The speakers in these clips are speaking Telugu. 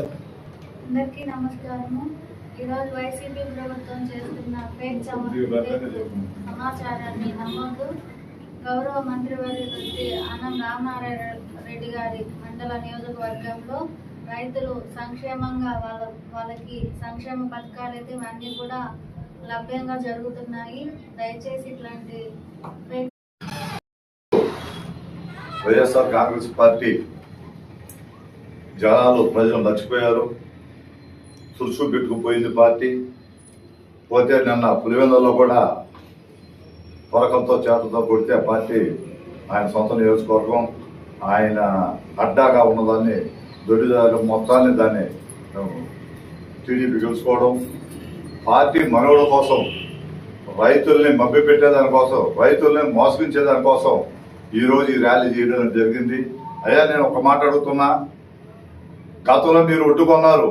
చెప్పండి. అందరికీ నమస్కారము. ఈరోజు వైసీపీ ప్రభుత్వం చేస్తున్న ఫేక్ సమ- ఫేక్ సమాచారాన్ని నమ్మొద్దు గౌరవ మంత్రివర్యులు శ్రీ అనం రామనారాయణ రెడ్డి గారి మండల నియోజకవర్గంలో రైతులు సంక్షేమంగా వాళ్ళ వాళ్ళకి సంక్షేమ పథకాలు అయితే అన్నీ కూడా లభ్యంగా జరుగుతున్నాయి. దయచేసి ఇట్లాంటి వైఎస్ఆర్ కాంగ్రెస్ పార్టీ జనాలు ప్రజలు మర్చిపోయారు. తులుసు పెట్టుకుపోయింది పార్టీ. పోతే నిన్న పులివెందులో కూడా పొరకంతో చేతతో కొడితే పార్టీ ఆయన సొంత నియోజకవర్గం ఆయన అడ్డాగా ఉన్నదాన్ని దొడ్డిదారు మొత్తాన్ని దాన్ని టీడీపీ గెలుచుకోవడం పార్టీ మనుగడ కోసం రైతుల్ని మభ్యపెట్టేదాని కోసం రైతుల్ని మోసగించేదానికోసం ఈరోజు ఈ ర్యాలీ చేయడం జరిగింది. అయ్యా నేను ఒక మాట అడుగుతున్నా. గతంలో మీరు ఒడ్డుకున్నారు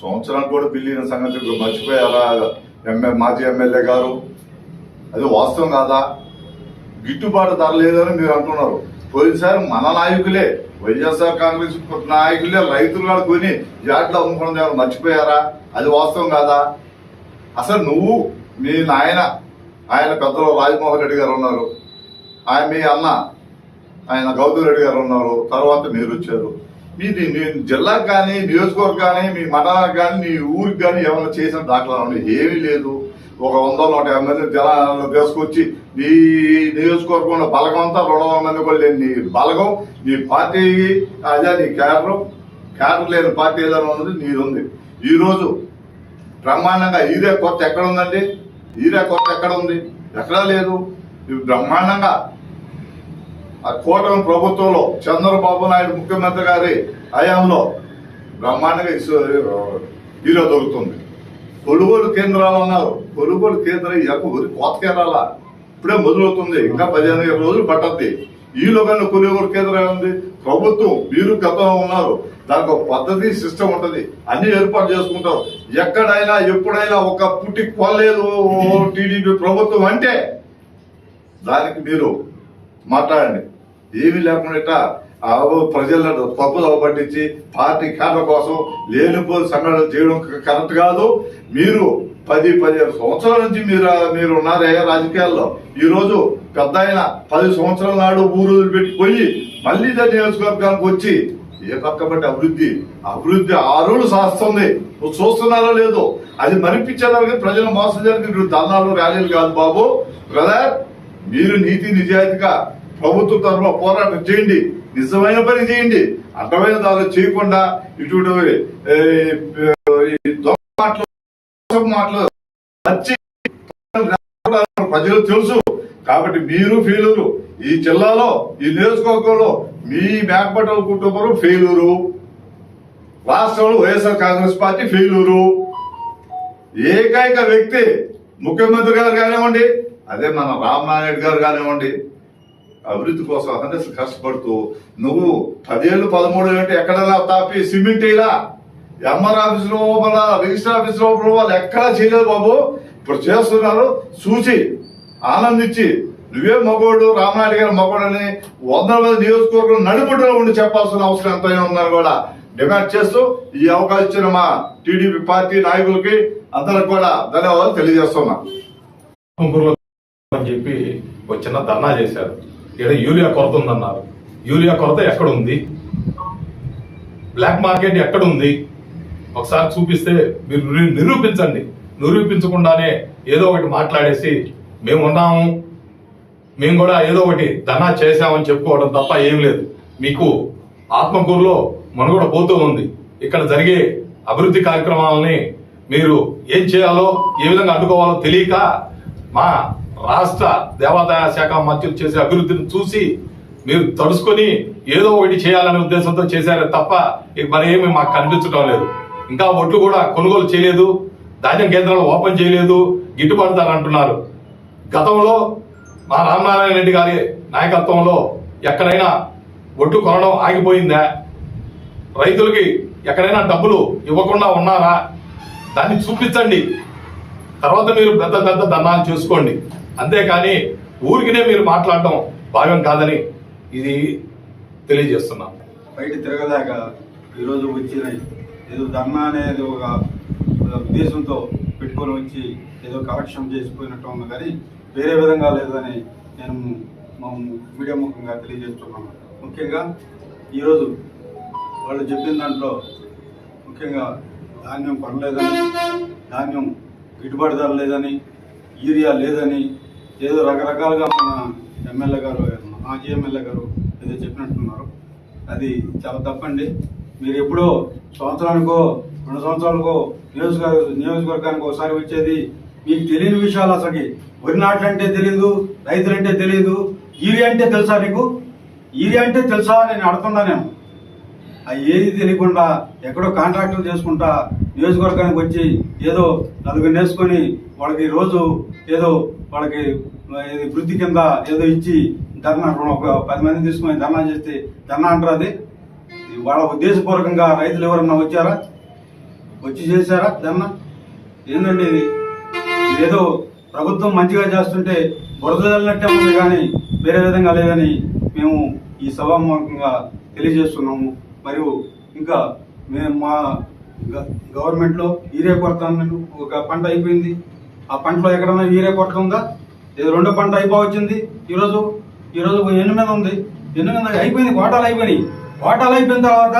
సంవత్సరానికి కూడా బిల్లిన సంగతి మర్చిపోయారా ఎంఏ మాజీ ఎమ్మెల్యే గారు. అది వాస్తవం కాదా? గిట్టుబాటు ధర లేదని మీరు అంటున్నారు. పోయినసారి మన నాయకులే వైఎస్ఆర్ కాంగ్రెస్ నాయకులే రైతులు కూడా కొని జాట్లో అమ్ముకున్నది మర్చిపోయారా? అది వాస్తవం కాదా? అసలు నువ్వు మీ నాయన ఆయన పెద్దలు రాజమోహన్ రెడ్డి గారు ఉన్నారు. ఆయన మీ అన్న ఆయన గౌతమ్ రెడ్డి గారు ఉన్నారు. తర్వాత మీరు వచ్చారు. మీ జిల్లాకు కానీ నియోజకవర్గం కానీ మీ మండలానికి కానీ మీ ఊరికి కానీ ఏమైనా చేసిన దాఖలా ఉంది ఏమీ లేదు. ఒక వంద నూట యాభై మంది జనాలు తీసుకొచ్చి నీ నియోజకవర్గంలో బలగం అంతా రెండు వందల మంది కూడా లేని నీ బలగం నీ పార్టీ అదే నీ క్యాడర్ క్యాడర్ లేని పార్టీ ఏదైనా ఉన్నది ఉంది ఈ బ్రహ్మాండంగా ఈరే కొత్త ఎక్కడ ఉందండి? ఈరే కొత్త ఎక్కడ ఉంది? ఎక్కడా లేదు. బ్రహ్మాండంగా ఆ కూటమి ప్రభుత్వంలో చంద్రబాబు నాయుడు ముఖ్యమంత్రి గారి హయాంలో బ్రహ్మాండంగా ఇసు- హీరో దొరుకుతుంది. కొనుగోలు కేంద్రాలు అన్నారు. కొనుగోలు కేంద్రం ఎక్కువ కోతకేరాలా ఇప్పుడే మొదలవుతుంది. ఇంకా పదిహేను ఇరవై రోజులు పట్టద్ది. ఈలోగా కొనుగోలు కేంద్రం ఉంది ప్రభుత్వం మీరు గతంలో ఉన్నారు. దానికి ఒక పద్ధతి సిస్టమ్ ఉంటుంది. అన్ని ఏర్పాటు చేసుకుంటారు. ఎక్కడైనా ఎప్పుడైనా ఒక పుట్టి కొల్లేదు టీడీపీ ప్రభుత్వం అంటే దానికి మీరు మాట్లాడండి. ఏమీ లేకుండా ఇట్టా ఆ ప్రజలను తప్పుదవ పట్టించి పార్టీ ఖాతా కోసం లేనిపోని సంఘటనలు చేయడం కరెక్ట్ కాదు. మీరు పది పదిహేను సంవత్సరాల నుంచి మీరు మీరు ఉన్నారే రాజకీయాల్లో. ఈరోజు పెద్ద ఆయన పది సంవత్సరాల నాడు ఊరు పెట్టిపోయి మళ్ళీ దాని నియోజకవర్గానికి వచ్చి ఏ పక్కబట్టి అభివృద్ధి అభివృద్ధి ఆరులు సాస్తుంది నువ్వు చూస్తున్నారో లేదో అది మరిపించేదానికి ప్రజలు మోసం జరిగిన ధర్నాలు ర్యాలీలు కాదు బాబు. బ్రదర్ మీరు నీతి నిజాయితీగా ప్రభుత్వ తరఫున పోరాటం చేయండి. నిజమైన పని చేయండి. అడ్డమైన దాడులు చేయకుండా ఇటువంటి మాటలు వచ్చి ప్రజలు తెలుసు. కాబట్టి మీరు ఫెయిలూరు. ఈ జిల్లాలో ఈ నియోజకవర్గంలో మీ మేకపట్టల కుటుంబం ఫెయిలూరు. రాష్ట్రంలో వైఎస్ఆర్ కాంగ్రెస్ పార్టీ ఫెయిలూరు. ఏకైక వ్యక్తి ముఖ్యమంత్రి గారు కానివ్వండి అదే మన రామనారాయణ గారు కానివ్వండి అభివృద్ధి కోసం అతను కష్టపడుతూ నువ్వు పదేళ్ళు పదమూడు అంటే ఎక్కడలా తాపి? సిమెంట్ ఇలా? ఎంఆర్ ఆఫీస్ లోపల రిజిస్టర్ ఆఫీస్లో వాళ్ళు ఎక్కడా చేయలేదు బాబు? ఇప్పుడు చేస్తున్నారు. చూసి ఆనందించి నువ్వే మగోడు రామనాయుడు గారి అని వందల మంది నియోజకవర్గం నడుపుట్లో ఉండి చెప్పాల్సిన అవసరం ఎంతైనా ఉన్నారు కూడా డిమాండ్ చేస్తూ ఈ అవకాశం ఇచ్చిన మా టీడీపీ పార్టీ నాయకులకి అందరికి కూడా ధన్యవాదాలు తెలియజేస్తున్నా. అని చెప్పి ఒక చిన్న ధర్నా చేశారు. ఇక్కడ యూరియా కొరత ఉందన్నారు. యూరియా కొరత ఎక్కడ ఉంది బ్లాక్ మార్కెట్ ఎక్కడ ఉంది ఒకసారి చూపిస్తే మీరు నిరూపించండి. నిరూపించకుండానే ఏదో ఒకటి మాట్లాడేసి మేము ఉన్నాము. మేము కూడా ఏదో ఒకటి ధనా చేశామని చెప్పుకోవడం తప్ప ఏం లేదు. మీకు ఆత్మకూరులో మనుగడ పోతూ ఉంది. ఇక్కడ జరిగే అభివృద్ధి కార్యక్రమాలని మీరు ఏం చేయాలో ఏ విధంగా అడ్డుకోవాలో తెలియక మా రాష్ట్ర దేవాదాయ శాఖ మంత్రులు చేసే అభివృద్ధిని చూసి మీరు తడుసుకొని ఏదో ఒకటి చేయాలనే ఉద్దేశంతో చేశారే తప్ప ఇక మరి ఏమి మాకు కనిపించడం లేదు. ఇంకా ఒట్లు కూడా కొనుగోలు చేయలేదు ధాన్యం కేంద్రాలు ఓపెన్ చేయలేదు గిట్టుబాటు ధర అంటున్నారు. గతంలో మా రామనారాయణ రెడ్డి గారి నాయకత్వంలో ఎక్కడైనా ఒడ్లు కొనడం ఆగిపోయిందా? రైతులకి ఎక్కడైనా డబ్బులు ఇవ్వకుండా ఉన్నారా? దాన్ని చూపించండి. తర్వాత మీరు పెద్ద పెద్ద దండాలు చేసుకోండి. అంతేకాని ఊరికినే మీరు మాట్లాడటం భావ్యం కాదని ఇది తెలియజేస్తున్నాం. బయట తిరగలేక ఈరోజు వచ్చిన ఏదో ధర్నా అనేది ఒక ఉద్దేశంతో పెట్టుకొని వచ్చి ఏదో కరెక్షన్ చేసిపోయినట్టు ఉంది కానీ వేరే విధంగా లేదని నేను మా మీడియా ముఖంగా తెలియజేస్తున్నాను. ముఖ్యంగా ఈరోజు వాళ్ళు చెప్పిన దాంట్లో ముఖ్యంగా ధాన్యం పడలేదని ధాన్యం గిట్టుబాటు ధర లేదని యూరియా లేదని ఏదో రకరకాలుగా మన ఎమ్మెల్యే గారు మాజీ ఎమ్మెల్యే గారు ఏదో చెప్పినట్టున్నారు. అది చాలా తప్పండి. మీరు ఎప్పుడో సంవత్సరానికో రెండు సంవత్సరాలకో నియోజకవర్గ నియోజకవర్గానికి ఒకసారి వచ్చేది మీకు తెలియని విషయాలు అసలుకి. వరి నాట్లు అంటే తెలియదు రైతులంటే తెలియదు ఈరియా అంటే తెలుసా నీకు ఈరియా అంటే తెలుసా? నేను అడుగుతున్నా నేను అది ఏది తెలియకుండా ఎక్కడో కాంట్రాక్టులు చేసుకుంటా నియోజకవర్గానికి వచ్చి ఏదో నలుగురు నేర్చుకొని వాళ్ళకి రోజు ఏదో వాళ్ళకి వృద్ధి కింద ఏదో ఇచ్చి ధర్నా ఒక పది మంది తీసుకొని ధర్నా చేస్తే ధర్నా అంటారు అది? వాళ్ళ ఉద్దేశపూర్వకంగా రైతులు ఎవరన్నా వచ్చారా? వచ్చి చేశారా ధర్నా? ఏంటండి ఇది? ఏదో ప్రభుత్వం మంచిగా చేస్తుంటే బురద చల్లినట్టే ఉంది కానీ వేరే విధంగా లేదని మేము ఈ సభాముఖంగా తెలియజేస్తున్నాము. మరియు ఇంకా మేము మా గ- గవర్నమెంట్లో ఈరే కొరత ఒక పంట అయిపోయింది. ఆ పంటలో ఎక్కడన్నా వీరే కొరత ఉందా? ఇది రెండో పంట అయిపోవచ్చింది ఈరోజు ఈరోజు ఎన్ని మీద ఉంది. ఎన్ని మీద అయిపోయింది కోటాలు అయిపోయినాయి. కోటాలు అయిపోయిన తర్వాత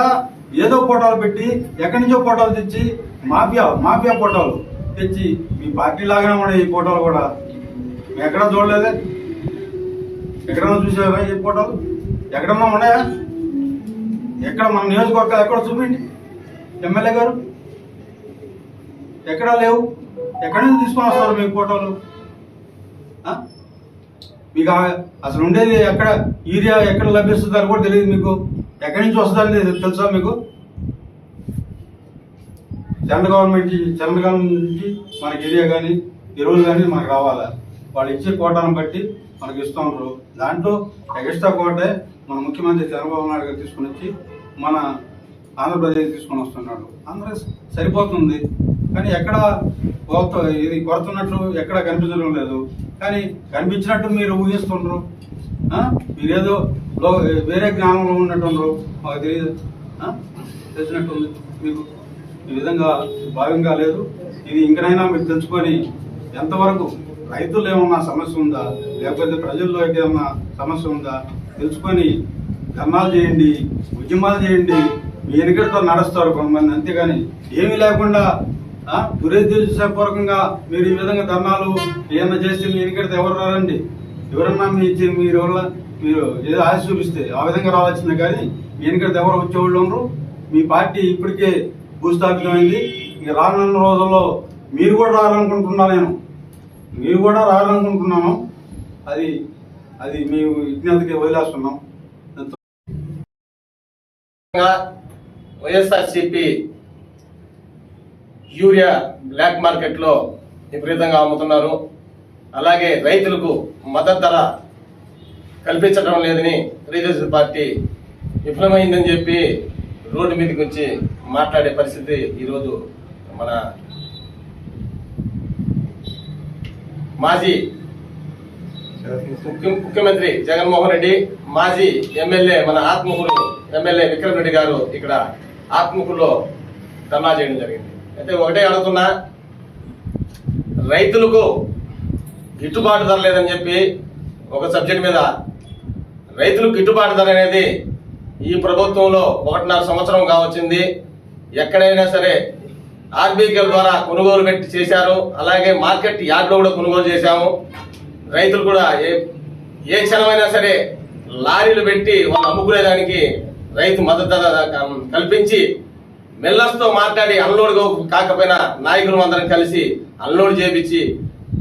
ఏదో కోటాలు పెట్టి ఎక్కడి నుంచో కోటాలు తెచ్చి మాఫియా మాఫియా కోటాలు తెచ్చి మీ పార్టీ లాగానే ఉన్నాయి ఈ కోటాలు కూడా. మేము చూడలేదే. ఎక్కడన్నా చూసారా ఈ కోటాలు? ఎక్కడన్నా ఉన్నాయా? ఎక్కడ మన నియోజకవర్గాలు ఎక్కడ? చూపించండి. ఎమ్మెల్యే గారు ఎక్కడా లేవు. ఎక్కడి నుంచి తీసుకొని వస్తారు మీకు ఫోటోలు? మీకు అసలు ఉండేది ఎక్కడ? ఏరియా ఎక్కడ లభిస్తుందని కూడా తెలియదు మీకు. ఎక్కడి నుంచి వస్తుందని తెలుసా మీకు? సెంట్రల్ గవర్నమెంట్ సెంట్రల్ గవర్నమెంట్ నుంచి మనకి ఏరియా కానీ ఎరువులు కానీ మనకు రావాలా? వాళ్ళు ఇచ్చే కోటాను బట్టి మనకి ఇస్తూ ఉంటారు. దాంట్లో ఎగస్ట్రా కోటే మన ముఖ్యమంత్రి చంద్రబాబు నాయుడు గారు తీసుకుని వచ్చి మన ఆంధ్రప్రదేశ్ తీసుకొని వస్తున్నాడు ఆంధ్రప్రదేశ్ సరిపోతుంది. కానీ ఎక్కడ కొరత ఇది కొడుతున్నట్లు ఎక్కడ కనిపించడం లేదు. కానీ కనిపించినట్టు మీరు ఊహిస్తుండ్రు. మీరేదో లో వేరే గ్రామంలో ఉన్నట్టుండ్రు. మాకు తెలియదు తెలిసినట్టు తెలిసినట్టుంది మీకు ఈ విధంగా భాగంగా లేదు. ఇది ఇంకనైనా మీరు తెలుసుకొని ఎంతవరకు రైతులు ఏమన్నా సమస్య ఉందా? లేకపోతే ప్రజల్లో ఏమన్నా సమస్య ఉందా? తెలుసుకొని ధర్నాలు చేయండి ఉద్యమాలు చేయండి. మీ ఎన్నికలతో నడుస్తారు కొంతమంది. అంతేగాని ఏమీ లేకుండా దురుద్దేశపూర్వకంగా మీరు ఈ విధంగా ధర్నాలు ఏమన్నా చేస్తే మీ ఎన్నికడితే ఎవరు రారండి? ఎవరన్నా మీ మీరు మీరు ఏదో ఆశ చూపిస్తే ఆ విధంగా రావాల్సిందే కానీ మీ ఎన్నికడితే ఎవరు వచ్చేవాళ్ళు ఉండరు. మీ పార్టీ ఇప్పటికే భూస్థాపితమైంది ఇక రానున్న రోజుల్లో మీరు కూడా రావాలనుకుంటున్నా నేను. మీరు కూడా రావాలనుకుంటున్నాను. అది అది మేము విజ్ఞతకి వదిలేస్తున్నాం. వైఎస్ఆర్సిపి యూరియా బ్లాక్ మార్కెట్లో విపరీతంగా అమ్ముతున్నారు. అలాగే రైతులకు మద్దతు ధర కల్పించడం లేదని తెలుగుదేశం పార్టీ విఫలమైందని చెప్పి రోడ్డు మీదకి వచ్చి మాట్లాడే పరిస్థితి ఈరోజు మన మాజీ ముఖ్యమంత్రి జగన్మోహన్ రెడ్డి మాజీ ఎమ్మెల్యే మన ఆత్మకూరు ఎమ్మెల్యే విక్రమ్ రెడ్డి గారు ఇక్కడ ఆత్మకూరులో ధర్నా చేయడం జరిగింది. అయితే ఒకటే అడుగుతున్నా. రైతులకు గిట్టుబాటు ధర లేదని చెప్పి ఒక సబ్జెక్ట్ మీద రైతులకు గిట్టుబాటు ధర అనేది ఈ ప్రభుత్వంలో ఒకటిన్నర సంవత్సరం కావచ్చింది. ఎక్కడైనా సరే ఆర్బీకేల ద్వారా కొనుగోలు పెట్టి చేశారు. అలాగే మార్కెట్ యార్డ్లో కూడా కొనుగోలు చేశాము. రైతులు కూడా ఏ ఏ క్షణమైనా సరే లారీలు పెట్టి వాళ్ళు అమ్ముకునేదానికి రైతు మద్దతు కల్పించి మిల్లర్స్తో మాట్లాడి అన్లోడ్ కాకపోయినా నాయకులు అందరం కలిసి అన్లోడ్ చేపించి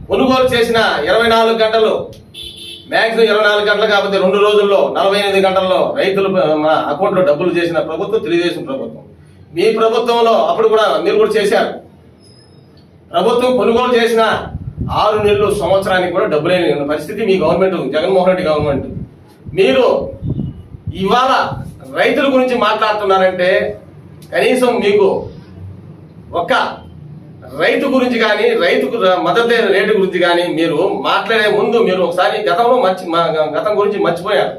కొనుగోలు చేసిన ఇరవై నాలుగు గంటలు మ్యాక్సిమం ఇరవై నాలుగు గంటలు కాకపోతే రెండు రోజుల్లో నలభై ఎనిమిది గంటల్లో రైతులు మన అకౌంట్లో డబ్బులు చేసిన ప్రభుత్వం తెలుగుదేశం ప్రభుత్వం. మీ ప్రభుత్వంలో అప్పుడు కూడా మీరు కూడా చేశారు. ప్రభుత్వం కొనుగోలు చేసిన ఆరు నెలలు సంవత్సరానికి కూడా డబ్బు లేని పరిస్థితి మీ గవర్నమెంట్ జగన్మోహన్ రెడ్డి గవర్నమెంట్. మీరు ఇవాళ రైతుల గురించి మాట్లాడుతున్నారంటే కనీసం మీకు ఒక రైతు గురించి కానీ రైతుకు మద్దతు రేటు గురించి కానీ మీరు మాట్లాడే ముందు మీరు ఒకసారి గతంలో మర్చి మా- గతం గురించి మర్చిపోయారు.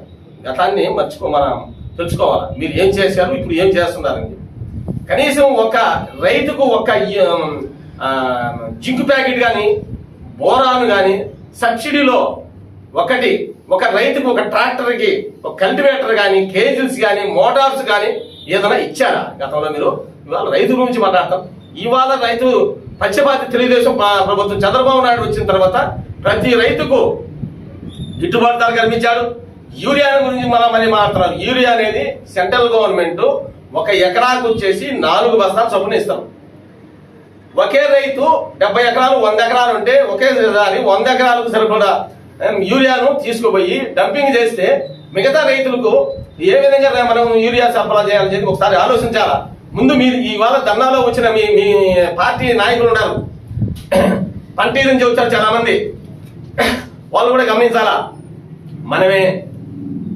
గతాన్ని మర్చిపో మనం తెలుసుకోవాలి? మీరు ఏం చేశారు ఇప్పుడు ఏం చేస్తున్నారని. కనీసం ఒక రైతుకు ఒక జింక్ ప్యాకెట్ కానీ బోరాను కానీ సబ్సిడీలో ఒకటి ఒక రైతుకు ఒక ట్రాక్టర్కి ఒక కల్టివేటర్ కానీ కేజీస్ కానీ మోటార్స్ కానీ ఏదైనా ఇచ్చారా? గతంలో మీరు ఇవాళ రైతు గురించి మాట్లాడతాం. ఇవాళ రైతు పక్షపాతి తెలుగుదేశం ప్రభుత్వం చంద్రబాబు నాయుడు వచ్చిన తర్వాత ప్రతి రైతుకు గిట్టుబాటు ధర కల్పించాడు. యూరియా గురించి మనం మళ్ళీ మాత్రం యూరియా అనేది సెంట్రల్ గవర్నమెంట్ ఒక ఎకరాకు వచ్చేసి నాలుగు బస్తాలు చొప్పున ఇస్తాం. ఒకే రైతు డెబ్బై ఎకరాలు వంద ఎకరాలు ఉంటే ఒకేసారి వంద ఎకరాలకు సరిపడా యూరియాను తీసుకుపోయి డంపింగ్ చేస్తే మిగతా రైతులకు ఏ విధంగా మనం యూరియా సరఫరా చేయాలని చెప్పి ఒకసారి ఆలోచించాలా? ముందు మీరు ఇవాళ ధర్నాలో వచ్చిన మీ మీ పార్టీ నాయకులు ఉన్నారు. పంటీ నుంచి వచ్చారు చాలా మంది వాళ్ళు కూడా గమనించాలా? మనమే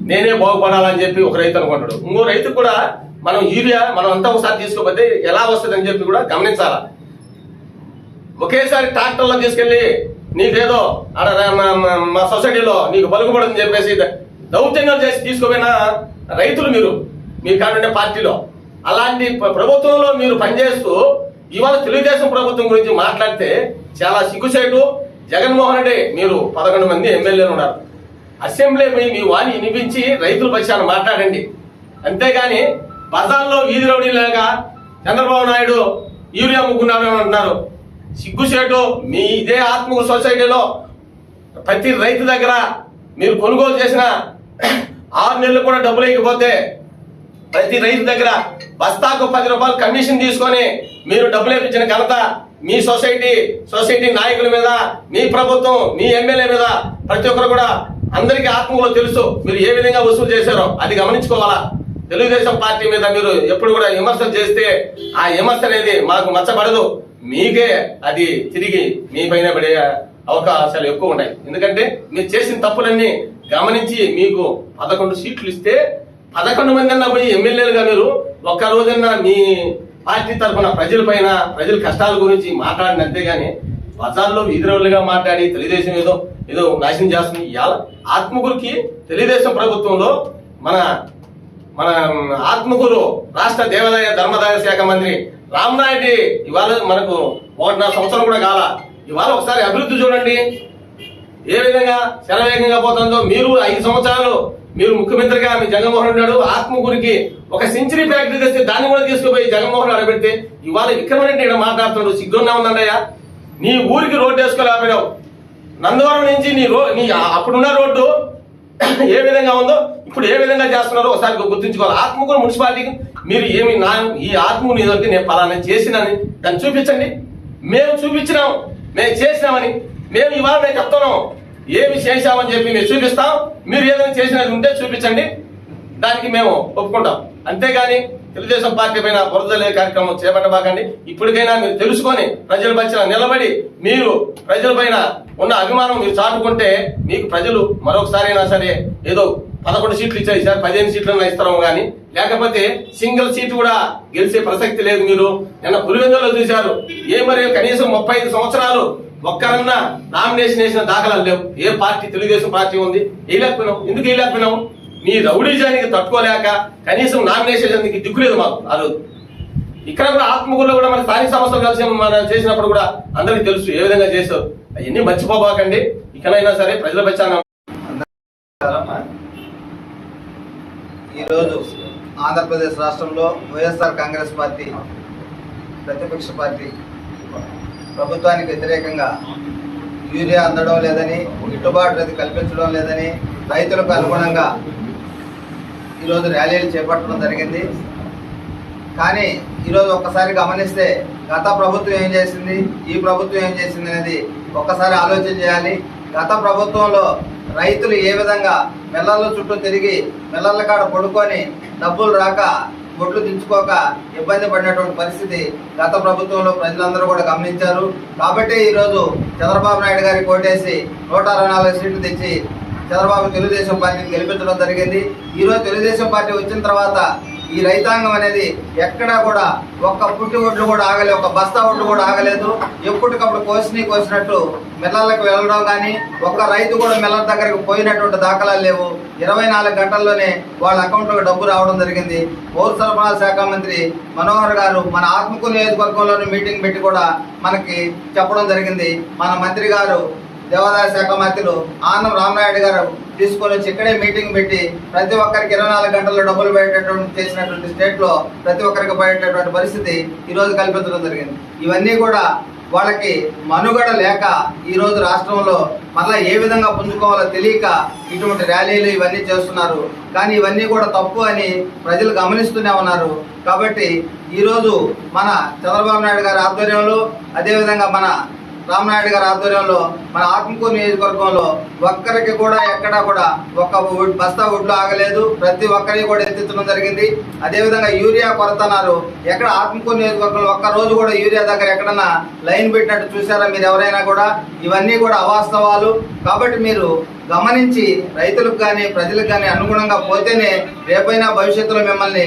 నేనే బాగుపడాలని చెప్పి ఒక రైతు అనుకుంటాడు. ఇంకో రైతు కూడా మనం యూరియా మనం అంతా ఒకసారి తీసుకోకపోతే ఎలా వస్తుంది అని చెప్పి కూడా గమనించాలా? ఒకేసారి ట్రాక్టర్లో తీసుకెళ్ళి నీకేదో ఆడ మా- మా- సొసైటీలో నీకు పలుకుబడని చెప్పేసి దౌర్జన్యాలు చేసి తీసుకోపోయినా రైతులు మీరు మీ కానుండే పార్టీలో. అలాంటి ప్రభుత్వంలో మీరు పనిచేస్తూ ఇవాళ తెలుగుదేశం ప్రభుత్వం గురించి మాట్లాడితే చాలా సిగ్గుసేటు జగన్మోహన్ రెడ్డి మీరు పదకొండు మంది ఎమ్మెల్యేలు ఉన్నారు. అసెంబ్లీ మీ వాణి వినిపించి రైతుల పక్షాన మాట్లాడండి. అంతేగాని బజార్లో వీధి రౌడీలాగా చంద్రబాబు నాయుడు యూరియా అమ్ముకున్నాడు అని అంటున్నారు. సిగ్గుసేటు మీ ఇదే ఆత్మకూరు సొసైటీలో ప్రతి రైతు దగ్గర మీరు కొనుగోలు చేసిన ఆరు నెలలు కూడా డబ్బులు ఇవ్వకపోతే ప్రతి రైతు దగ్గర బస్తాకు పది రూపాయలు కమిషన్ తీసుకొని మీరు డబ్బులు ఇప్పించిన ఘనత మీ సొసైటీ సొసైటీ నాయకుల మీద మీ ప్రభుత్వం మీ ఎమ్మెల్యే మీద ప్రతి ఒక్కరు కూడా అందరికీ ఆత్మలో తెలుసు మీరు ఏ విధంగా వసూలు చేశారో. అది గమనించుకోవాలా? తెలుగుదేశం పార్టీ మీద మీరు ఎప్పుడు కూడా విమర్శలు చేస్తే ఆ విమర్శ అనేది మాకు మచ్చబడదు. మీకే అది తిరిగి మీ పైన పడే అవకాశాలు ఎక్కువ ఉన్నాయి. ఎందుకంటే మీరు చేసిన తప్పులన్నీ గమనించి మీకు పదకొండు సీట్లు ఇస్తే పదకొండు మంది అన్న పోయి ఎమ్మెల్యేలుగా మీరు ఒక్క రోజన్నా మీ పార్టీ తరఫున ప్రజల పైన ప్రజల కష్టాల గురించి మాట్లాడిన అంతేగాని బజార్లో వీధిరవులుగా మాట్లాడి తెలుగుదేశం ఏదో ఏదో నాశనం చేస్తుంది. ఇవాళ ఆత్మగురికి తెలుగుదేశం ప్రభుత్వంలో మన మన ఆత్మగురు రాష్ట్ర దేవాదాయ ధర్మదాయ శాఖ మంత్రి రామనాయుడి ఇవాళ మనకు ఒకటిన్నర సంవత్సరం కూడా కాల. ఇవాళ ఒకసారి అభివృద్ధి చూడండి. ఏ విధంగా శరవేగంగా పోతుందో మీరు ఐదు సంవత్సరాలు మీరు ముఖ్యమంత్రిగా మీ జగన్మోహన్ ఉన్నాడు ఆత్మగురికి ఒక సెంచరీ ఫ్యాక్టరీ తెస్తే దాన్ని కూడా తీసుకుపోయి జగన్మోహన్ అడబెడితే ఇవాళ విక్రమరెడ్డి నేను మాట్లాడుతున్నాడు సిగ్గున్నా ఉందన్నయ్య. నీ ఊరికి రోడ్డు వేసుకోలేకపోయావు నందవరం నుంచి నీ రో నీ అప్పుడున్న రోడ్డు ఏ విధంగా ఉందో ఇప్పుడు ఏ విధంగా చేస్తున్నారో ఒకసారి గుర్తుంచుకోవాలి. ఆత్మకూరు మున్సిపాలిటీకి మీరు ఏమి నా ఈ ఆత్మ నియోజకవర్గం నేను పలానా చేసినని దాన్ని చూపించండి. మేము చూపించినాం. మేము చేసినామని మేము ఇవాళ మేము చెప్తున్నాం. ఏమి చేశామని చెప్పి మేము చూపిస్తాం. మీరు ఏదైనా చేసినది ఉంటే చూపించండి. దానికి మేము ఒప్పుకుంటాం. అంతేగాని తెలుగుదేశం పార్టీ పైన బురదలే కార్యక్రమం చేపట్టబాకండి. ఇప్పటికైనా మీరు తెలుసుకొని ప్రజల పక్షాన నిలబడి మీరు ప్రజల పైన ఉన్న అభిమానం మీరు చాటుకుంటే మీకు ప్రజలు మరొకసారి అయినా సరే ఏదో పదకొండు సీట్లు ఇచ్చారు. సార్ పదిహేను సీట్లను ఇస్తాము కానీ లేకపోతే సింగిల్ సీట్ కూడా గెలిచే ప్రసక్తి లేదు మీరు. నిన్న పులివెందులో చూశారు. ఏ మరియు కనీసం ముప్పై ఐదు సంవత్సరాలు ఒక్కరన్నా నామినేషన్ వేసిన దాఖలాలు లేవు. ఏ పార్టీ? తెలుగుదేశం పార్టీ ఉంది. వేయలేకపోయినాం ఎందుకు వేయలేకపోయినాం మీ రౌడీజానికి తట్టుకోలేక కనీసం నామినేషన్ దిక్కులేదు మాకు ఆ రోజు. ఇక్కడ కూడా ఆత్మకూరులో కూడా మన స్థానిక సంస్థలు కలిసి మన చేసినప్పుడు కూడా అందరికీ తెలుసు ఏ విధంగా చేస్తారు అవన్నీ మర్చిపోబాకండి. ఇకనైనా సరే ప్రజల పక్షాన ఈరోజు ఆంధ్రప్రదేశ్ రాష్ట్రంలో వైఎస్ఆర్ కాంగ్రెస్ పార్టీ ప్రతిపక్ష పార్టీ ప్రభుత్వానికి వ్యతిరేకంగా యూరియా అందడం లేదని గిట్టుబాటు అది కల్పించడం లేదని రైతులకు అనుగుణంగా ఈరోజు ర్యాలీలు చేపట్టడం జరిగింది. కానీ ఈరోజు ఒక్కసారి గమనిస్తే గత ప్రభుత్వం ఏం చేసింది ఈ ప్రభుత్వం ఏం చేసింది అనేది ఒక్కసారి ఆలోచన చేయాలి. గత ప్రభుత్వంలో రైతులు ఏ విధంగా మిల్లర్ల చుట్టూ తిరిగి మిల్లర్ల కాడ పడుకొని డబ్బులు రాక ఒడ్లు దించుకోక ఇబ్బంది పడినటువంటి పరిస్థితి గత ప్రభుత్వంలో ప్రజలందరూ కూడా గమనించారు. కాబట్టి ఈరోజు చంద్రబాబు నాయుడు గారికి ఓటేసి నూట అరవై నాలుగు సీట్లు తెచ్చి చంద్రబాబు తెలుగుదేశం పార్టీని గెలిపించడం జరిగింది. ఈరోజు తెలుగుదేశం పార్టీ వచ్చిన తర్వాత ఈ రైతాంగం అనేది ఎక్కడా కూడా ఒక్క పుట్టి ఒడ్లు కూడా ఆగలేదు ఒక బస్తా ఒడ్లు కూడా ఆగలేదు. ఎప్పటికప్పుడు కోసిని కోసినట్టు మిల్లర్లకు వెళ్ళడం కానీ ఒక్క రైతు కూడా మిల్లర్ దగ్గరకు పోయినటువంటి దాఖలాలు లేవు. ఇరవై నాలుగు గంటల్లోనే వాళ్ళ అకౌంట్లో డబ్బు రావడం జరిగింది. పౌర సరఫరాల శాఖ మంత్రి మనోహర్ గారు మన ఆత్మకూరు నియోజకవర్గంలోని మీటింగ్ పెట్టి కూడా మనకి చెప్పడం జరిగింది. మన మంత్రి గారు దేవాదాయ శాఖ మంత్రులు ఆనం రామనాయుడు గారు తీసుకొని వచ్చి ఇక్కడే మీటింగ్ పెట్టి ప్రతి ఒక్కరికి ఇరవై నాలుగు గంటల్లో డబ్బులు పడేటటువంటి చేసినటువంటి స్టేట్లో ప్రతి ఒక్కరికి పడేటటువంటి పరిస్థితి ఈ రోజు కల్పించడం జరిగింది. ఇవన్నీ కూడా వాళ్ళకి మనుగడ లేక ఈ రోజు రాష్ట్రంలో మళ్ళా ఏ విధంగా పుంజుకోవాలో తెలియక ఇటువంటి ర్యాలీలు ఇవన్నీ చేస్తున్నారు. కానీ ఇవన్నీ కూడా తప్పు అని ప్రజలు గమనిస్తూనే ఉన్నారు. కాబట్టి ఈరోజు మన చంద్రబాబు నాయుడు గారి ఆధ్వర్యంలో అదేవిధంగా మన రామనాయుడు గారి ఆధ్వర్యంలో మన ఆత్మకూరు నియోజకవర్గంలో ఒక్కరికి కూడా ఎక్కడా కూడా ఒక్క బస్తా ఒడ్లు ఆగలేదు. ప్రతి ఒక్కరికి కూడా ఎత్తించడం జరిగింది. అదేవిధంగా యూరియా కొరత అన్నారు. ఎక్కడ ఆత్మకూరు నియోజకవర్గంలో ఒక్క రోజు కూడా యూరియా దగ్గర ఎక్కడన్నా లైన్ పెట్టినట్టు చూసారా మీరు ఎవరైనా కూడా? ఇవన్నీ కూడా అవాస్తవాలు. కాబట్టి మీరు గమనించి రైతులకు కానీ ప్రజలకు కానీ అనుగుణంగా పోతేనే రేపైనా భవిష్యత్తులో మిమ్మల్ని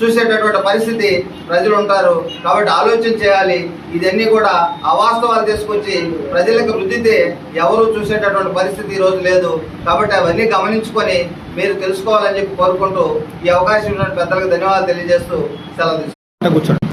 చూసేటటువంటి పరిస్థితి ప్రజలు ఉంటారు. కాబట్టి ఆలోచన చేయాలి. ఇదన్నీ కూడా అవాస్తవాలు తీసుకొచ్చి ప్రజలకు రుద్దితే ఎవరు చూసేటటువంటి పరిస్థితి ఈ రోజు లేదు. కాబట్టి అవన్నీ గమనించుకొని మీరు తెలుసుకోవాలని చెప్పి కోరుకుంటూ ఈ అవకాశం ఉన్న పెద్దలకు ధన్యవాదాలు తెలియజేస్తూ సెలవు తీసుకుంటాను.